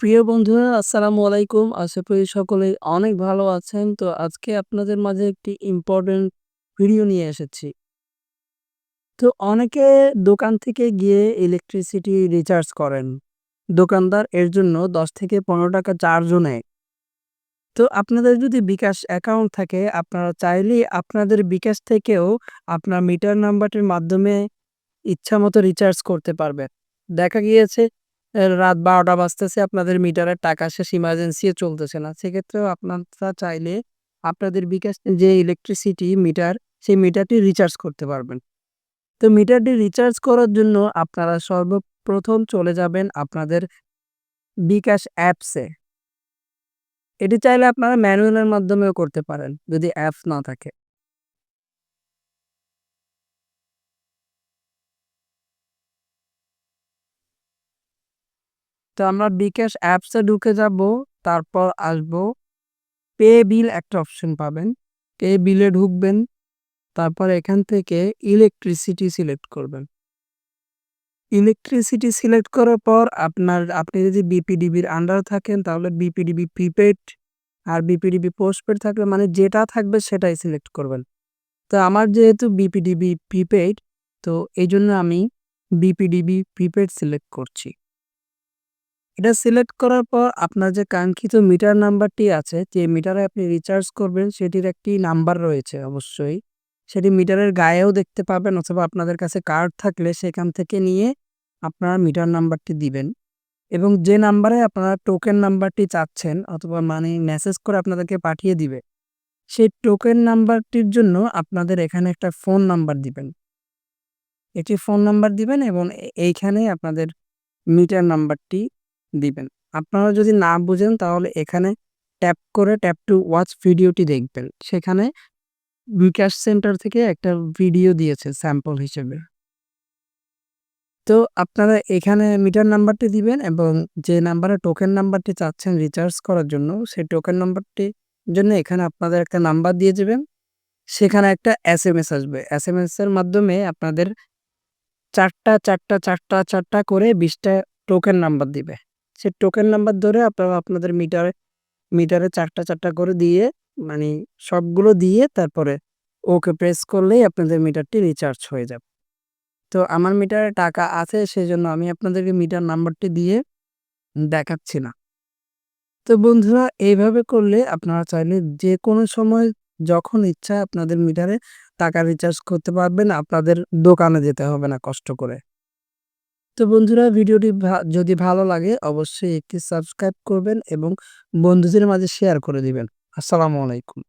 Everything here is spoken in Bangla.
প্রিয় বন্ধুরা আসসালামু আলাইকুম। আশা করি সকলেই অনেক ভালো আছেন। তো আজকে আপনাদের মাঝে একটি ইম্পোর্টেন্ট ভিডিও নিয়ে এসেছি। তো অনেকে দোকান থেকে গিয়ে ইলেকট্রিসিটি রিচার্জ করেন। দোকানদার এর জন্য ১০ থেকে ১৫ টাকা চার্জও নেয়। তো আপনাদের যদি বিকাশ অ্যাকাউন্ট থাকে, আপনারা চাইলেই আপনাদের বিকাশ থেকেও আপনার মিটার নাম্বারটির মাধ্যমে ইচ্ছামতো রিচার্জ করতে পারবেন। দেখা গিয়েছে রাত ১২টা বাজতেছে, আপনাদের মিটারের টাকা শেষ ইমার্জেন্সিও চলতেছে না। সেক্ষেত্রেও আপনারা চাইলে আপনাদের বিকাশ যে ইলেকট্রিসিটি মিটার সেই মিটারটি রিচার্জ করতে পারবেন। তো মিটারটি রিচার্জ করার জন্য আপনারা সর্বপ্রথম চলে যাবেন আপনাদের বিকাশ অ্যাপসে। এটি চাইলে আপনারা ম্যানুয়ালের মাধ্যমেও করতে পারেন, যদি অ্যাপস না থাকে। তো আমরা বিকাশ অ্যাপসে ঢুকে যাব। তারপর আসব পে বিল একটা অপশন পাবেন। পে বিলে ঢুকবেন। তারপর এখান থেকে ইলেকট্রিসিটি সিলেক্ট করবেন। ইলেকট্রিসিটি সিলেক্ট করার পর আপনার, আপনি যদি বিপিডিবির আন্ডারে থাকেন, তাহলে বিপিডিবি প্রিপেইড আর বিপিডিবি পোস্টপেড থাকবে মানে যেটা থাকবে সেটাই সিলেক্ট করবেন। তো আমার যেহেতু বিপিডিবি প্রিপেইড তো এইজন্য আমি বিপিডিবি প্রিপেইড সিলেক্ট করছি। এটা সিলেক্ট করার পর আপনার যে কাঙ্ক্ষিত মিটার নাম্বারটি আছে, যে মিটারে আপনি রিচার্জ করবেন, সেটির একটি নাম্বার রয়েছে অবশ্যই। সেটি মিটারের গায়েও দেখতে পাবেন অথবা আপনাদের কাছে কার্ড থাকলে সেখান থেকে নিয়ে আপনারা মিটার নাম্বারটি দিবেন। এবং যে নাম্বারে আপনারা টোকেন নাম্বারটি চাচ্ছেন অথবা মানি মেসেজ করে আপনাদেরকে পাঠিয়ে দিবে। সেই টোকেন নাম্বারটির জন্য আপনাদের এখানে একটা ফোন নাম্বার দিবেন। এটি ফোন নাম্বার দিবেন এবং এইখানে আপনাদের মিটার নাম্বারটি দিবেন। আপনারা যদি না বুঝেন তাহলে এখানে ট্যাপ করে ট্যাপ টু ওয়াচ ভিডিওটি দেখবেন। সেখানে বিকাশ সেন্টার থেকে একটা ভিডিও দিয়েছে স্যাম্পল হিসেবে। তো আপনারা এখানে মিটার নাম্বারটি দিবেন এবং যে নাম্বারে টোকেন নাম্বারটি চাচ্ছেন রিচার্জ করার জন্য সেই টোকেন নাম্বারটির জন্য এখানে আপনাদের একটা নাম্বার দিয়ে দেবেন সেখানে একটা এস এম এস আসবে। এসএমএস এর মাধ্যমে আপনাদের ৪ টা, ৪ টা, ৪ টা, ৪ টা করে বিশটা টোকেন নাম্বার দিবে। সেই টোকেন নাম্বার ধরে আপনারা আপনাদের মিটারে মিটারে ৪ টা, ৪ টা করে দিয়ে মানে সবগুলো দিয়ে তারপরে ওকে প্রেস করলেই আপনাদের মিটারটি রিচার্জ হয়ে যাবে। তো আমার মিটারে টাকা আছে সেজন্য আমি আপনাদেরকে মিটার নাম্বারটি দিয়ে দেখাচ্ছি না। তো বন্ধুরা এইভাবে করলে আপনারা চাইলে যে কোনো সময় যখন ইচ্ছা আপনাদের মিটারে টাকা রিচার্জ করতে পারবেন। আপনাদের দোকানে যেতে হবে না কষ্ট করে। তো বন্ধুরা ভিডিওটি যদি ভালো লাগে অবশ্যই একটি সাবস্ক্রাইব করবেন এবং বন্ধুদের মাঝে শেয়ার করে দিবেন। আসসালামু আলাইকুম।